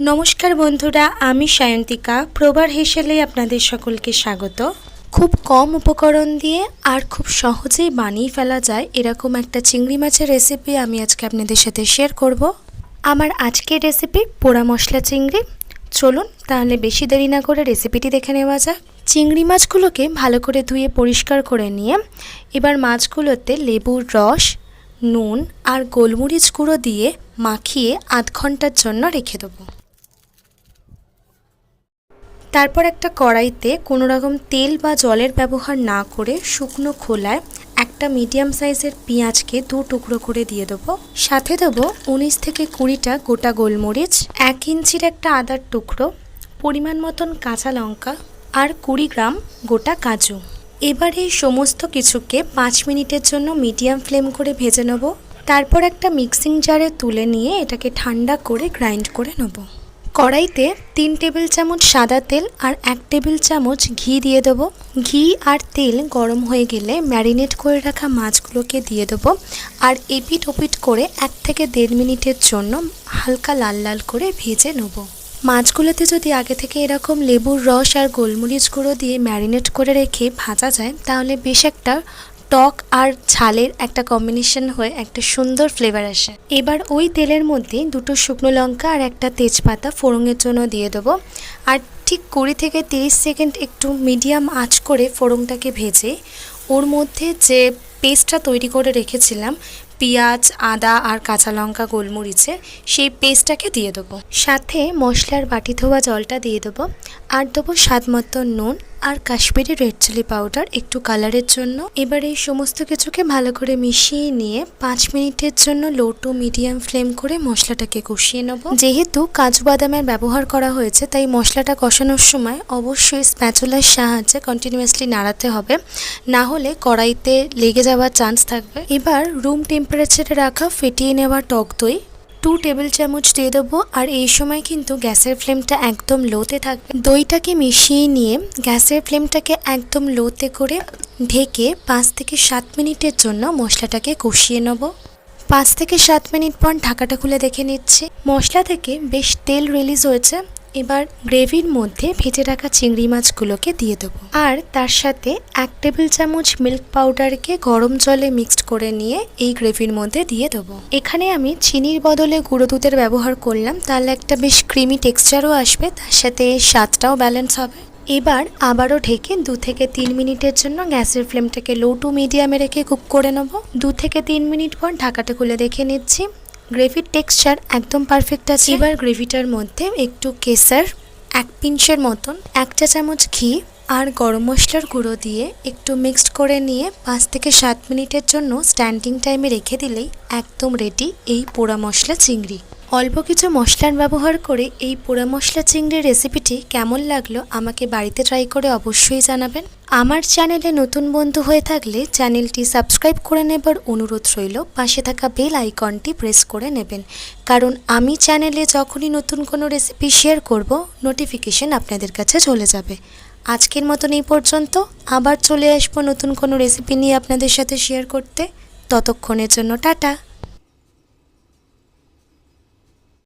নমস্কার বন্ধুরা, আমি সায়ন্তিকা। প্রবার হেসেলে আপনাদের সকলকে স্বাগত। খুব কম উপকরণ দিয়ে আর খুব সহজেই বানিয়ে ফেলা যায় এরকম একটা চিংড়ি মাছের রেসিপি আমি আজকে আপনাদের সাথে শেয়ার করব। আমার আজকের রেসিপি পোড়া মশলা চিংড়ি। চলুন তাহলে বেশি দেরি না করে রেসিপিটি দেখে নেওয়া যাক। চিংড়ি মাছগুলোকে ভালো করে ধুয়ে পরিষ্কার করে নিয়ে এবার মাছগুলোতে লেবুর রস, নুন আর গোলমরিচ গুঁড়ো দিয়ে মাখিয়ে আধ ঘণ্টার জন্য রেখে দেবো। তারপর একটা কড়াইতে কোনো রকম তেল বা জলের ব্যবহার না করে শুকনো খোলায় একটা মিডিয়াম সাইজের পেঁয়াজকে দু টুকরো করে দিয়ে দেবো। সাথে দেবো উনিশ থেকে কুড়িটা গোটা গোলমরিচ, এক ইঞ্চির একটা আদার টুকরো, পরিমাণ মতন কাঁচা লঙ্কা আর কুড়ি গ্রাম গোটা কাজু। এবার এই সমস্ত কিছুকে পাঁচ মিনিটের জন্য মিডিয়াম ফ্লেম করে ভেজে নেব। তারপর একটা মিক্সিং জারে তুলে নিয়ে এটাকে ঠান্ডা করে গ্রাইন্ড করে নেব। কড়াইতে তিন টেবিল চামচ সাদা তেল আর এক টেবিল চামচ ঘি দিয়ে দেবো। ঘি আর তেল গরম হয়ে গেলে ম্যারিনেট করে রাখা মাছগুলোকে দিয়ে দেবো আর এপিট ওপিট করে এক থেকে দেড় মিনিটের জন্য হালকা লাল লাল করে ভেজে নেব। মাছগুলোতে যদি আগে থেকে এরকম লেবুর রস আর গোলমরিচ গুঁড়ো দিয়ে ম্যারিনেট করে রেখে ভাজা যায়, তাহলে বেশ একটা টক আর ঝালের একটা কম্বিনেশন হয়ে একটা সুন্দর ফ্লেভার আসে। এবার ওই তেলের মধ্যে দুটো শুকনো লঙ্কা আর একটা তেজপাতা ফোড়নের জন্য দিয়ে দেবো। আর ঠিক কুড়ি থেকে তিরিশ সেকেন্ড একটু মিডিয়াম আঁচ করে ফোড়নটাকে ভেজে, ওর মধ্যে যে পেস্টটা তৈরি করে রেখেছিলাম, পেঁয়াজ, আদা আর কাঁচা লঙ্কা গোলমরিচে, সেই পেস্টটাকে দিয়ে দেবো। সাথে মশলার বাটি ধোয়া জলটা দিয়ে দেবো। আর দেবো স্বাদ নুন আর কাশ্মীরি রেড চিলি পাউডার একটু কালারের জন্য। এবার এই সমস্ত কিছুকে ভালো করে মিশিয়ে নিয়ে পাঁচ মিনিটের জন্য লো টু মিডিয়াম ফ্লেম করে মশলাটাকে কষিয়ে নেব। যেহেতু কাজু বাদামের ব্যবহার করা হয়েছে, তাই মশলাটা কষানোর সময় অবশ্যই স্প্যাচুলার সাহায্যে কন্টিনিউয়াসলি নাড়াতে হবে। না হলে কড়াইতে লেগে যাওয়ার চান্স থাকবে। এবার রুম টেম্পারেচারে রাখা ফেটিয়ে নেওয়া টক দই টু টেবিল চামচ দিয়ে দেবো। আর এই সময় কিন্তু গ্যাসের ফ্লেমটা একদম লোতে থাকবে। দইটাকে মিশিয়ে নিয়ে গ্যাসের ফ্লেমটাকে একদম লোতে করে ঢেকে পাঁচ থেকে সাত মিনিটের জন্য মশলাটাকে কষিয়ে নেব। পাঁচ থেকে সাত মিনিট পর ঢাকাটা খুলে দেখে নিচ্ছি। মশলা থেকে বেশ তেল রিলিজ হয়েছে। এবার গ্রেভির মধ্যে ভেজে রাখা চিংড়ি মাছগুলোকে দিয়ে দেবো। আর তার সাথে এক টেবিল চামচ মিল্ক পাউডারকে গরম জলে মিক্সড করে নিয়ে এই গ্রেভির মধ্যে দিয়ে দেবো। এখানে আমি চিনির বদলে গুঁড়ো দুধের ব্যবহার করলাম, তাহলে একটা বেশ ক্রিমি টেক্সচারও আসবে, তার সাথে স্বাদটাও ব্যালেন্স হবে। এবার আবারও ঢেকে দু থেকে তিন মিনিটের জন্য গ্যাসের ফ্লেমটাকে লো টু মিডিয়ামে রেখে কুক করে নেব। দু থেকে তিন মিনিট পর ঢাকাটা খুলে দেখে নিচ্ছি। গ্রেভির টেক্সচার একদম পারফেক্ট আছে। এবার গ্রেভিটার মধ্যে একটু কেসার, এক পিঞ্চের মতন, এক চা চামচ ঘি আর গরম মশলার গুঁড়ো দিয়ে একটু মিক্সড করে নিয়ে পাঁচ থেকে সাত মিনিটের জন্য স্ট্যান্ডিং টাইমে রেখে দিলেই একদম রেডি এই পোড়া মশলা চিংড়ি। অল্প কিছু মশলার ব্যবহার করে এই পোড়া মশলা চিংড়ির রেসিপিটি কেমন লাগল আমাকে বাড়িতে ট্রাই করে অবশ্যই জানাবেন। আমার চ্যানেলে নতুন বন্ধু হয়ে থাকলে চ্যানেলটি সাবস্ক্রাইব করে নেবার অনুরোধ রইল। পাশে থাকা বেল আইকনটি প্রেস করে নেবেন। কারণ আমি চ্যানেলে যখনই নতুন কোনো রেসিপি শেয়ার করব, নোটিফিকেশন আপনাদের কাছে চলে যাবে। আজকের মতন এই পর্যন্ত। আবার চলে আসব নতুন কোনো রেসিপি নিয়ে আপনাদের সাথে শেয়ার করতে। ততক্ষণের জন্য টাটা।